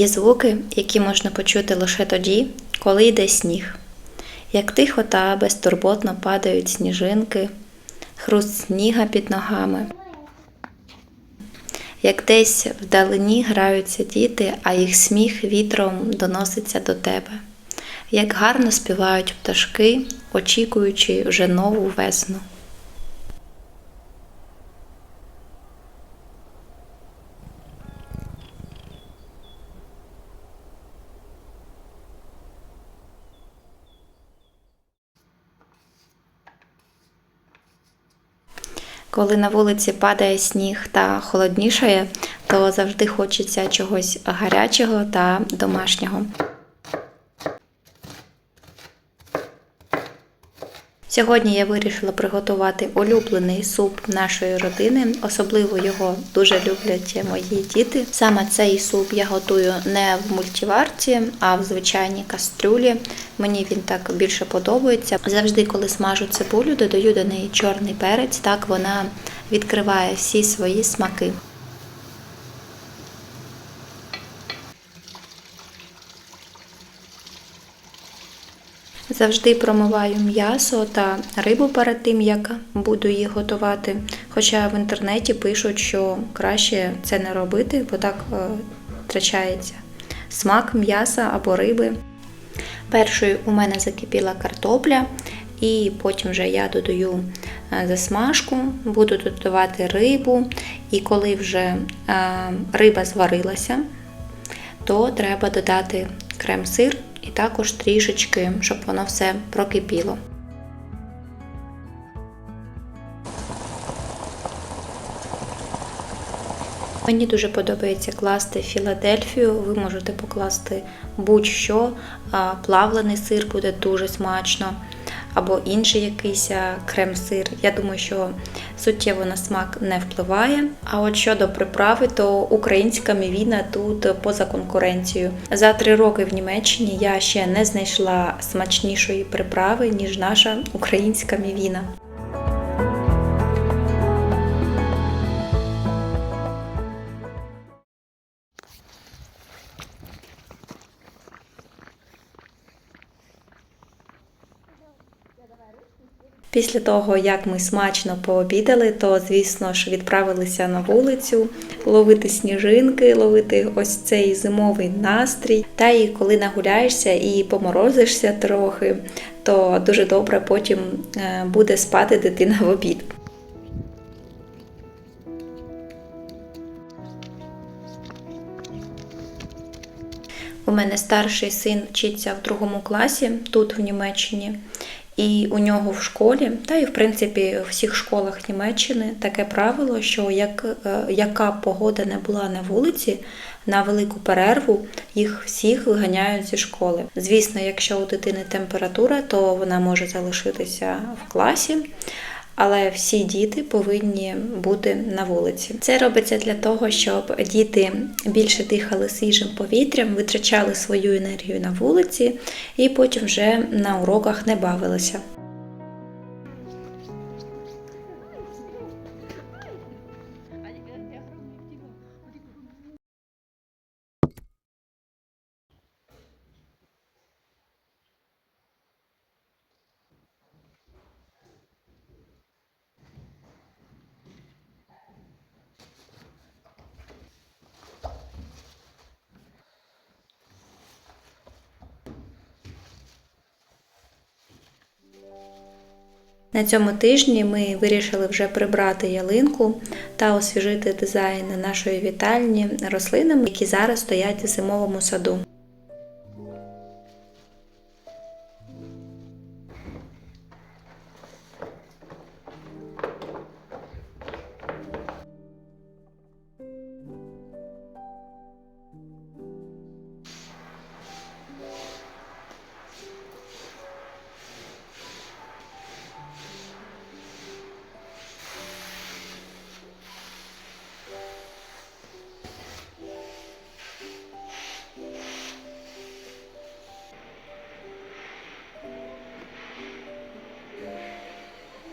Є звуки, які можна почути лише тоді, коли йде сніг. Як тихо та безтурботно падають сніжинки, хруст сніга під ногами. Як десь вдалині граються діти, а їх сміх вітром доноситься до тебе. Як гарно співають пташки, очікуючи вже нову весну. Коли на вулиці падає сніг та холоднішає, то завжди хочеться чогось гарячого та домашнього. Сьогодні я вирішила приготувати улюблений суп нашої родини. Особливо його дуже люблять мої діти. Саме цей суп я готую не в мультиварці, а в звичайній кастрюлі. Мені він так більше подобається. Завжди, коли смажу цибулю, додаю до неї чорний перець. Так вона відкриває всі свої смаки. Завжди промиваю м'ясо та рибу перед тим, як буду їх готувати. Хоча в інтернеті пишуть, що краще це не робити, бо так е, втрачається смак м'яса або риби. Першою у мене закипіла картопля, і потім вже я додаю е, засмажку, буду додавати рибу, і коли вже е, риба зварилася, то треба додати крем-сир і також трішечки, щоб воно все прокипіло. Мені дуже подобається класти Філадельфію. Ви можете покласти будь-що. Плавлений сир буде дуже смачно, або інший якийсь крем-сир. Я думаю, що суттєво на смак не впливає. А от щодо приправи, то українська мівіна тут поза конкуренцією. За три роки в Німеччині я ще не знайшла смачнішої приправи, ніж наша українська мівіна. Після того, як ми смачно пообідали, то, звісно ж, відправилися на вулицю ловити сніжинки, ловити ось цей зимовий настрій. Та і коли нагуляєшся і поморозишся трохи, то дуже добре потім е, буде спати дитина в обід. У мене старший син вчиться в другому класі тут в Німеччині. І у нього в школі, та і в принципі в всіх школах Німеччини таке правило, що як, е, яка погода не була на вулиці, на велику перерву їх всіх виганяють зі школи. Звісно, якщо у дитини температура, то вона може залишитися в класі. Але всі діти повинні бути на вулиці. Це робиться для того, щоб діти більше дихали свіжим повітрям, витрачали свою енергію на вулиці і потім вже на уроках не бавилися. На цьому тижні ми вирішили вже прибрати ялинку та освіжити дизайн нашої вітальні рослинами, які зараз стоять у зимовому саду.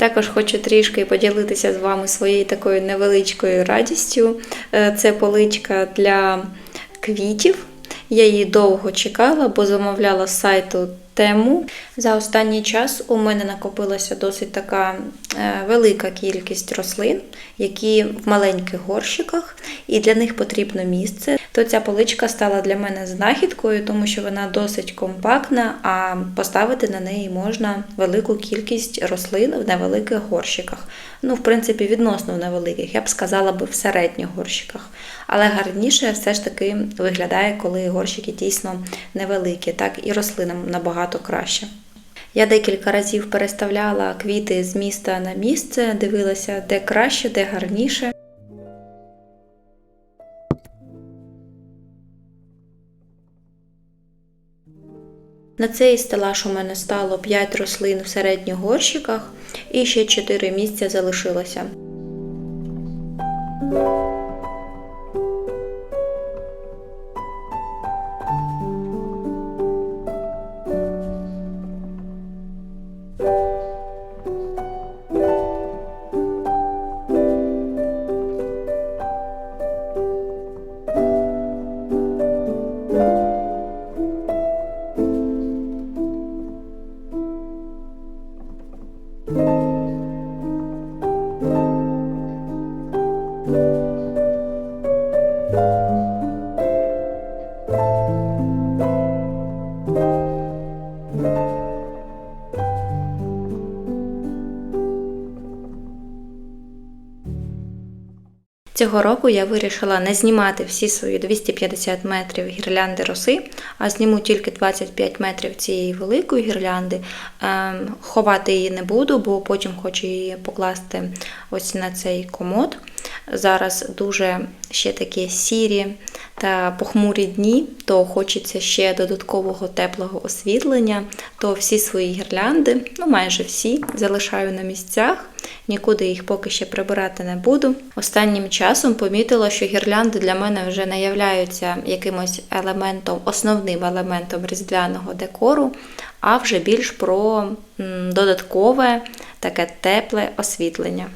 Також хочу трішки поділитися з вами своєю такою невеличкою радістю. Е, Це поличка для квітів. Я її довго чекала, бо замовляла з сайту тему. За останній час у мене накопилася досить така е, велика кількість рослин, які в маленьких горщиках, і для них потрібно місце. То ця поличка стала для мене знахідкою, тому що вона досить компактна, а поставити на неї можна велику кількість рослин в невеликих горщиках. Ну, в принципі, відносно в невеликих, я б сказала би в середніх горщиках. Але гарніше все ж таки виглядає, коли горщики дійсно невеликі, так і рослинам набагато краще. Я декілька разів переставляла квіти з міста на місце, дивилася, де краще, де гарніше. На цей стелаж у мене стало 5 рослин в середніх горщиках і ще 4 місця залишилося. Цього року я вирішила не знімати всі свої 250 метрів гірлянди роси, а зніму тільки 25 метрів цієї великої гірлянди. Ем, Ховати її не буду, бо потім хочу її покласти ось на цей комод. Зараз дуже ще такі сірі та похмурі дні, то хочеться ще додаткового теплого освітлення, то всі свої гірлянди, ну майже всі, залишаю на місцях. Нікуди їх поки ще прибирати не буду. Останнім часом помітила, що гірлянди для мене вже не являються якимось елементом, основним елементом різдвяного декору, а вже більш про додаткове таке тепле освітлення.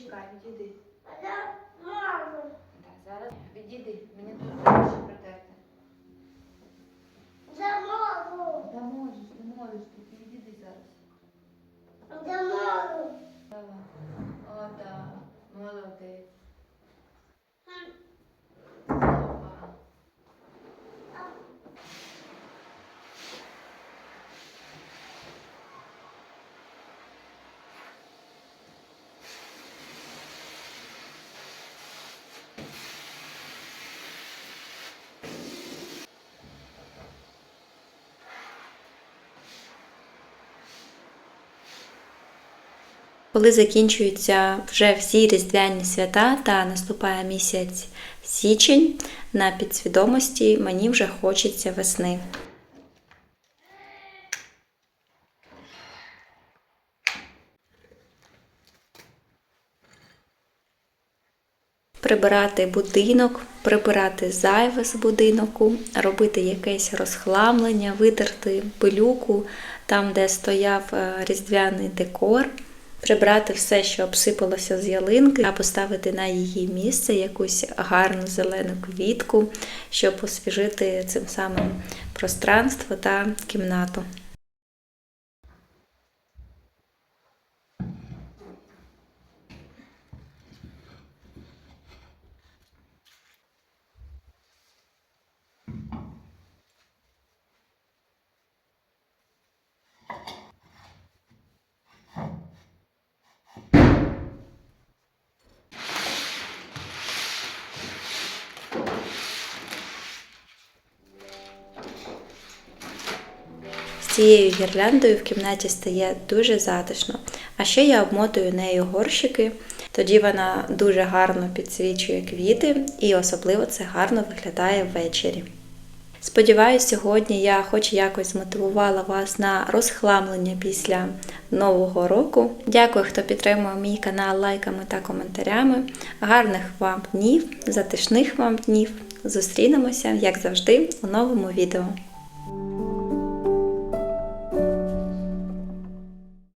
için. Коли закінчуються вже всі різдвяні свята та наступає місяць січень, на підсвідомості мені вже хочеться весни. Прибирати будинок, прибирати зайве з будинку, робити якесь розхламлення, витерти пилюку там, де стояв е, різдвяний декор, прибрати все, що обсипалося з ялинки, а поставити на її місце якусь гарну зелену квітку, щоб освіжити цим самим пространство та кімнату. З цією гірляндою в кімнаті стає дуже затишно. А ще я обмотую нею горщики, тоді вона дуже гарно підсвічує квіти і особливо це гарно виглядає ввечері. Сподіваюсь, сьогодні я хоч якось змотивувала вас на розхламлення після нового року. Дякую, хто підтримує мій канал лайками та коментарями. Гарних вам днів, затишних вам днів. Зустрінемося, як завжди, у новому відео.